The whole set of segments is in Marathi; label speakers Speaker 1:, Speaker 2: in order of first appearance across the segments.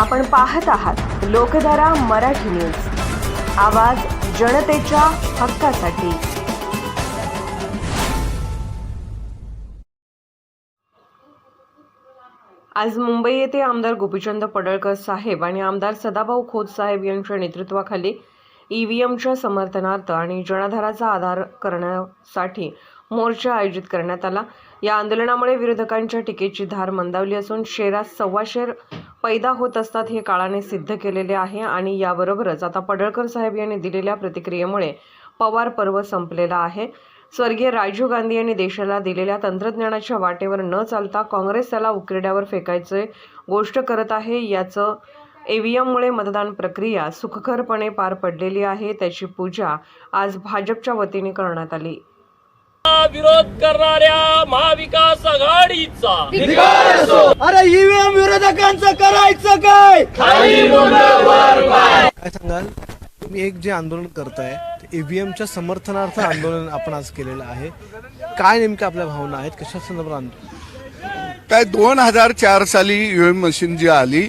Speaker 1: आपण पाहत आहात लोकधारा मराठी न्यूज. आवाज जनतेच्या हक्कासाठी. आज मुंबई येथे आमदार गोपीचंद पडळकर साहेब आणि आमदार सदाभाऊ खोत साहेब यांच्या नेतृत्वाखाली ईव्हीएमच्या समर्थनार्थ आणि जनाधाराचा आधार करण्यासाठी मोर्चा आयोजित करण्यात आला. या आंदोलनामुळे विरोधकांच्या टीकेची धार मंदावली असून शेरात सव्वाशेर पैदा होत असतात हे काळाने सिद्ध केलेले आहे आणि याबरोबरच आता पडळकर साहेब यांनी दिलेल्या प्रतिक्रियेमुळे पवार पर्व संपलेला आहे. स्वर्गीय राजीव गांधी यांनी देशाला दिलेल्या तंत्रज्ञानाच्या वाटेवर न चालता काँग्रेस त्याला उकिरड्यावर फेकायचे गोष्ट करत आहे. याचं ईव्हीएममुळे मतदान प्रक्रिया सुखकरपणे पार पडलेली आहे. त्याची पूजा आज भाजपच्या वतीने करण्यात आली.
Speaker 2: विरोध करणाऱ्या महाविकास आघाडीचा.
Speaker 3: अरे ईव्हीएम विरोधकांचं करायचं काय?
Speaker 4: काय सांगाल? तुम्ही एक जे आंदोलन करताय ईव्हीएमच्या समर्थनार्थ आंदोलन आपण आज केलेलं आहे. काय नेमक्या आपल्या भावना आहेत? कशा संदर्भात आंदोलन?
Speaker 5: काय दोन हजार चार साली ईव्हीएम मशीन जी आली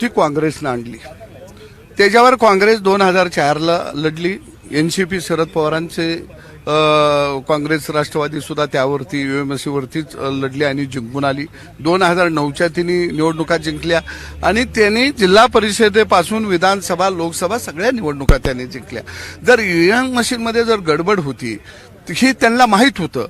Speaker 5: ती काँग्रेसनं आणली. त्याच्यावर काँग्रेस दोन हजार चारला लढली. एनसीपी शरद पवारांचे काँग्रेस राष्ट्रवादी सुद्धा त्यावरती ईव्हीएम लढली आणि जिंकून आली. दोन हजार नऊच्या तिने निवडणुका जिंकल्या आणि त्यांनी जिल्हा परिषदेपासून विधानसभा लोकसभा सगळ्या निवडणुका त्यांनी जिंकल्या. जर ईव्हीएम मशीनमध्ये जर गडबड होती ही त्यांना माहीत होतं.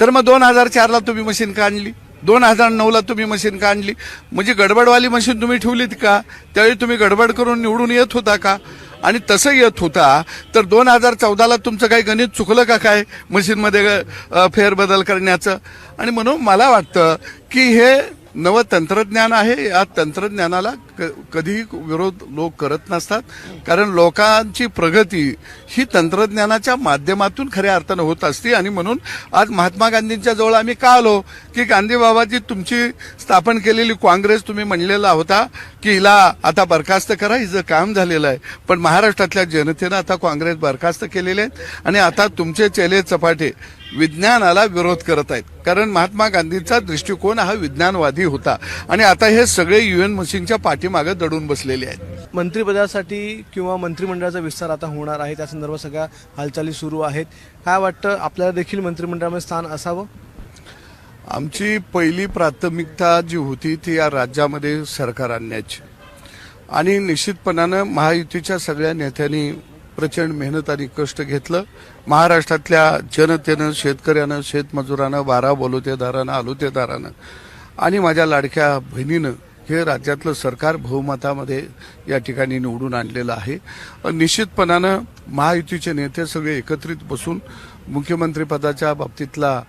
Speaker 5: तर मग दोन हजार चारला तुम्ही मशीन का आणली? दोन हजार नऊला तुम्ही मशीन का आणली? म्हणजे गडबडवाली मशीन तुम्ही ठेवलीत का? त्यावेळी तुम्ही गडबड करून निवडून येत होता का? आणि तसं येत होता तर दोन हजार चौदाला तुमचं काही गणित चुकलं का काय? मशीनमध्ये फेरबदल करण्याचं. आणि म्हणून मला वाटतं की हे नवं तंत्रज्ञान आहे. या तंत्रज्ञानाला क- कधीही विरोध लोक करत नसतात. कारण लोकांची प्रगती ही तंत्रज्ञानाच्या माध्यमातून खऱ्या अर्थानं होत असते. आणि म्हणून आज महात्मा गांधींच्या जवळ आम्ही का आलो? की गांधी बाबाजी तुमची स्थापन केलेली काँग्रेस तुम्ही म्हणलेला होता की हिला आता बरखास्त करा हिचं काम झालेलं आहे. पण महाराष्ट्रातल्या जनतेनं आता काँग्रेस बरखास्त केलेले आहेत आणि आता तुमचे चेले चपाटे विज्ञानाला विरोध करत आहेत. कारण महात्मा गांधींचा दृष्टिकोन हा विज्ञानवादी होता. आणि आता हे सगळे युएन मशीनच्या पाठीमागे दडून बसलेले आहेत.
Speaker 4: मंत्रिपदासाठी किंवा मंत्रिमंडळाचा विस्तार आता होणार आहे. त्या संदर्भात सगळ्या हालचाली सुरू आहेत. काय वाटतं आपल्याला देखील मंत्रिमंडळामध्ये स्थान असावं?
Speaker 5: आमची पहिली प्राथमिकता जी होती ती या राज्यामध्ये सरकार आणण्याची. आणि निश्चितपणानं महायुतीच्या सगळ्या नेत्यांनी प्रचंड मेहनत आणि कष्ट घेतलं. महाराष्ट्रातल्या जनतेनं शेतकऱ्यानं शेतमजुरानं बारा बोलुतेदारानं आलुतेदारानं आणि माझ्या लाडक्या बहिणीनं हे राज्यातलं सरकार बहुमतामध्ये या ठिकाणी निवडून आणलेलं आहे. निश्चितपणानं महायुतीचे नेते सगळे एकत्रित बसून मुख्यमंत्रीपदाच्या बाबतीतला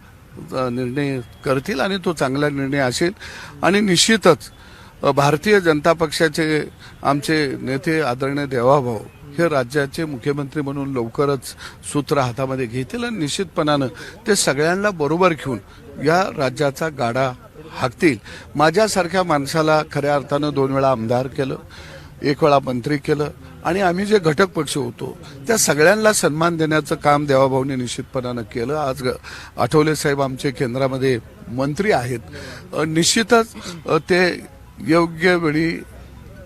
Speaker 5: निर्णय करतील आणि तो चांगला निर्णय असेल. आणि निश्चितच भारतीय जनता पक्षाचे आमचे नेते आदरणीय देवाभाऊ हे राज्याचे मुख्यमंत्री म्हणून लवकरच सूत्र हातामध्ये घेतील आणि निश्चितपणानं ते सगळ्यांना बरोबर घेऊन या राज्याचा गाडा हाकतील. माझ्यासारख्या माणसाला खऱ्या अर्थानं दोन वेळा आमदार केलं एक वेळा मंत्री केलं आणि आम्ही जे घटक पक्ष होतो त्या सगळ्यांना सन्मान देण्याचं काम देवाभाऊने निश्चितपणानं केलं. आज आठवले साहेब आमचे केंद्रामध्ये मंत्री आहेत. निश्चितच ते योग्य वेळी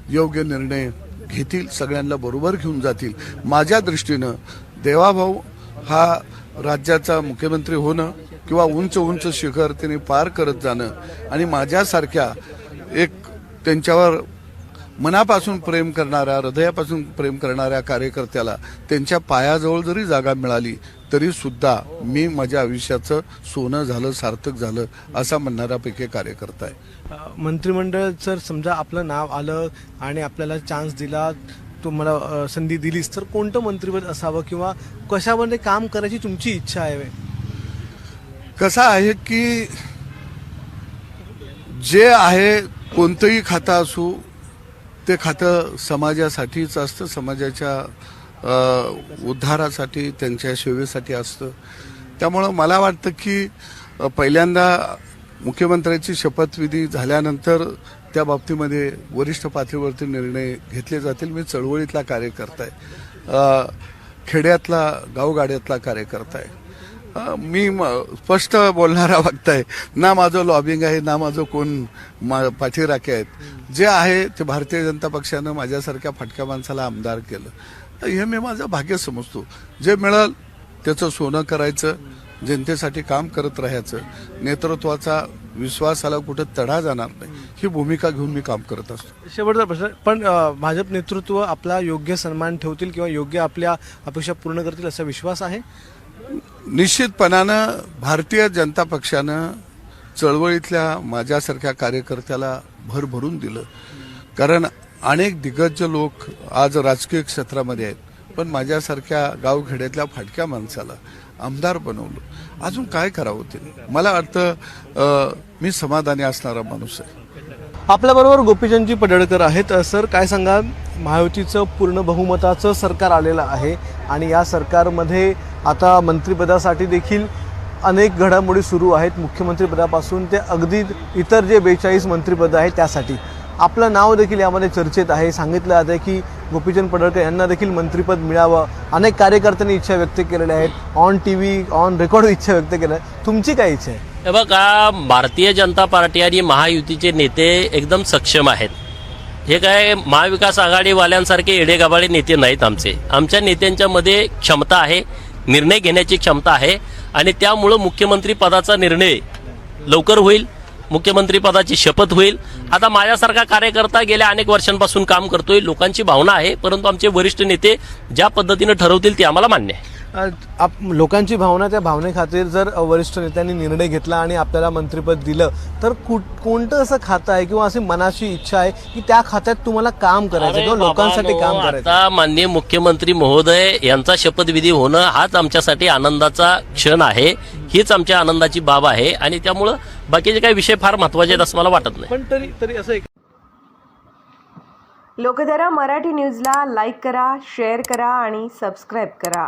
Speaker 5: योग्य निर्णय घेतील सगळ्यांना बरोबर घेऊन जातील. माझ्या दृष्टीनं देवाभाऊ हा राज्याचा मुख्यमंत्री होणं किंवा उंच उंच शिखर त्यांनी पार करत जाणं आणि माझ्यासारख्या एक त्यांच्यावर मनापासून प्रेम करणाऱ्या हृदयापासून प्रेम करणाऱ्या कार्यकर्त्याला त्यांच्या पायाजवळ जरी जागा मिळाली तरी सुद्धा मी माझ्या आयुष्याचं सोनं झालं सार्थक झालं असा म्हणणाऱ्यापैकी कार्यकर्ता आहे.
Speaker 4: मंत्रिमंडळ जर समजा आपलं नाव आलं आणि आपल्याला चान्स दिला तुम्हाला संधी दिलीस तर कोणतं मंत्रिपद असावं किंवा कशामध्ये काम करायची तुमची इच्छा आहे?
Speaker 5: कसं आहे की जे आहे कोणतंही खातं असू ते खातं समाजासाठीच असतं समाजाच्या उद्धारासाठी त्यांच्या सेवेसाठी असतं. त्यामुळं मला वाटतं की पहिल्यांदा मुख्यमंत्र्यांची शपथविधी झाल्यानंतर त्या बाबतीमध्ये वरिष्ठ पातळीवरती निर्णय घेतले जातील. मी चळवळीतला कार्यकर्ता आहे. खेड्यातला गावगाड्यातला कार्यकर्ता आहे. मी म- स्पष्ट बोलणारा वक्त आहे ना माझं लॉबिंग आहे ना माझं कोण मा- पाठीराखे आहेत. जे आहे ते भारतीय जनता पक्षानं माझ्यासारख्या फाटक्या माणसाला आमदार केलं. तर हे मी माझं भाग्य समजतो. जे मिळाल त्याचं सोनं करायचं जनतेसाठी काम करत राहायचं. नेतृत्वाचा विश्वासाला कुठं तडा जाणार नाही. ही भूमिका घेऊन मी काम करत असतो.
Speaker 4: शेवटचा प्रश्न पण भाजप नेतृत्व आपला योग्य सन्मान ठेवतील किंवा योग्य आपल्या अपेक्षा पूर्ण करतील असा विश्वास आहे?
Speaker 5: निश्चितपणानं भारतीय जनता पक्षानं चळवळीतल्या माझ्यासारख्या कार्यकर्त्याला भरभरून दिलं. कारण अनेक दिग्गज लोक आज राजकीय क्षेत्रामध्ये आहेत पण माझ्यासारख्या गावखेड्यातल्या फाटक्या माणसाला आमदार बनवलं. अजून काय करावं ते मला वाटतं मी समाधानी असणारा माणूस आहे.
Speaker 4: आपल्याबरोबर गोपीचंदजी पडळकर आहेत. सर काय सांगा महायुतीचं पूर्ण बहुमताचं सरकार आलेलं आहे आणि या सरकारमध्ये आता मंत्रिपदासाठी देखील अनेक घडामोडी सुरू आहेत. मुख्यमंत्रीपदापासून ते अगदी इतर जे बेचाळीस मंत्रिपदं आहेत त्यासाठी. आपलं नाव देखील यामध्ये चर्चेत आहे. सांगितलं जात आहे की गोपीचंद पडळकर यांना देखील मंत्रिपद मिळावं. अनेक कार्यकर्त्यांनी इच्छा व्यक्त केलेल्या आहेत. On T V on record इच्छा व्यक्त केल्या. तुमची काय इच्छा आहे?
Speaker 2: बघा भारतीय जनता पार्टी आणि महायुतीचे नेते एकदम सक्षम आहेत. हे काय महाविकास आघाडीवाल्यांसारखे येडेगाबाळे नेते नाहीत आमचे. आमच्या नेत्यांच्यामध्ये क्षमता आहे. निर्णय घेण्याची क्षमता आहे आणि त्यामुळं मुख्यमंत्री पदाचा निर्णय लवकर होईल मुख्यमंत्री पदाची शपथ होईल. आता माझ्यासारखा कार्यकर्ता गेल्या अनेक वर्षांपासून काम करतोय लोकांची भावना आहे परंतु आमचे वरिष्ठ नेते ज्या पद्धतीनं ठरवतील ते आम्हाला मान्य आहे.
Speaker 4: आप लोकांची भावना त्या भावनेखातीर जर वरिष्ठ नेत्यांनी निर्णय घेतला आणि आपल्याला मंत्रिपद दिलं तर कुठ कोणतं असं खातं आहे किंवा अशी मनाची इच्छा आहे की त्या खात्यात तुम्हाला काम करायचं किंवा लोकांसाठी काम करायचं?
Speaker 2: आता माननीय मुख्यमंत्री महोदय यांचा शपथविधी होणं हाच आमच्यासाठी आनंदाचा क्षण आहे. हीच आमच्या आनंदाची बाब आहे आणि त्यामुळं बाकीचे काही विषय फार महत्त्वाचे आहेत असं मला वाटत नाही.
Speaker 4: पण तरी तरी असं एक
Speaker 1: लोकधारा मराठी न्यूजला लाईक करा शेअर करा आणि सबस्क्राईब करा.